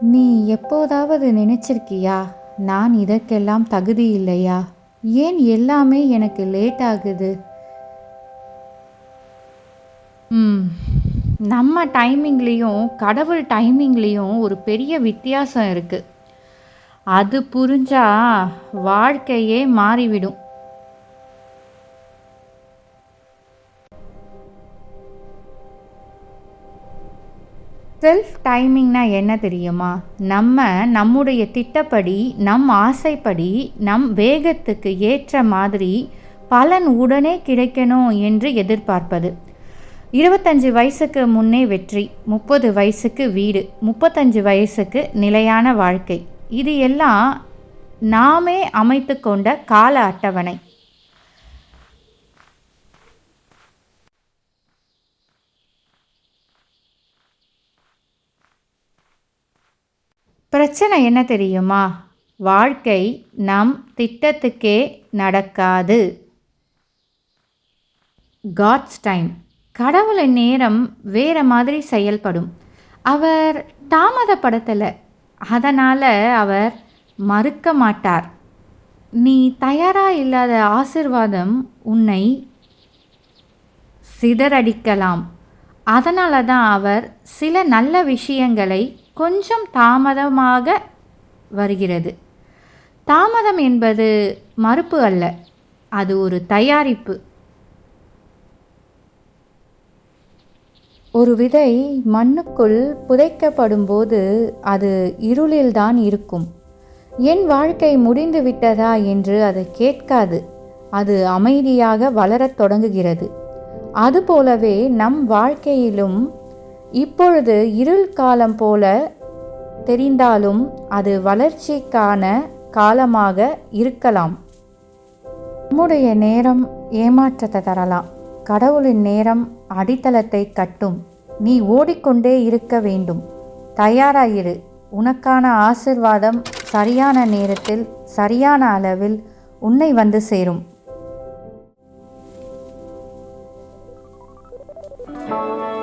நீ எப்போதாவது நினைச்சிருக்கியா நான் இதற்கெல்லாம் தகுதி இல்லையா? ஏன் எல்லாமே எனக்கு லேட் ஆகுது? ம் நம்ம டைமிங்லேயும் கடவுள் டைமிங்லேயும் ஒரு பெரிய வித்தியாசம் இருக்குது அது புரிஞ்சால் வாழ்க்கையே மாறிவிடும். செல்ஃப் டைமிங்னா என்ன தெரியுமா? நம்ம நம்முடைய திட்டப்படி நம் ஆசைப்படி நம் வேகத்துக்கு ஏற்ற மாதிரி பலன் உடனே கிடைக்கணும் என்று எதிர்பார்ப்பது. இருபத்தஞ்சு வயசுக்கு முன்னே வெற்றி முப்பது வயசுக்கு வீடு முப்பத்தஞ்சு வயசுக்கு நிலையான வாழ்க்கை. இது எல்லாம் நாமே அமைத்து கொண்ட கால அட்டவணை. பிரச்சனை என்ன தெரியுமா? வாழ்க்கை நம் திட்டத்துக்கே நடக்காது. காட்ஸ் டைம் கடவுளின் நேரம் வேற மாதிரி செயல்படும். அவர் தாமதப்படுத்தலை. அதனால் அவர் மறுக்க மாட்டார். நீ தயாராக இல்லாத ஆசிர்வாதம் உன்னை சிதறடிக்கலாம். அதனால தான் அவர் சில நல்ல விஷயங்களை கொஞ்சம் தாமதமாக வருகிறது. தாமதம் என்பது மறுப்பு அல்ல அது ஒரு தயாரிப்பு. ஒரு விதை மண்ணுக்குள் புதைக்கப்படும்போது அது இருளில்தான் இருக்கும். என் வாழ்க்கை முடிந்து விட்டதா என்று அது கேட்காது அது அமைதியாக வளரத் தொடங்குகிறது. அதுபோலவே நம் வாழ்க்கையிலும் இப்பொழுது இருள் காலம் போல தெரிந்தாலும் அது வளர்ச்சிக்கான காலமாக இருக்கலாம். நம்முடைய நேரம் ஏமாற்றத்தை தரலாம். கடவுளின் நேரம் அடித்தளத்தை கட்டும். நீ ஓடிக்கொண்டே இருக்க வேண்டும். தயாராயிரு. உனக்கான ஆசிர்வாதம் சரியான நேரத்தில் சரியான அளவில் உன்னை வந்து சேரும். Música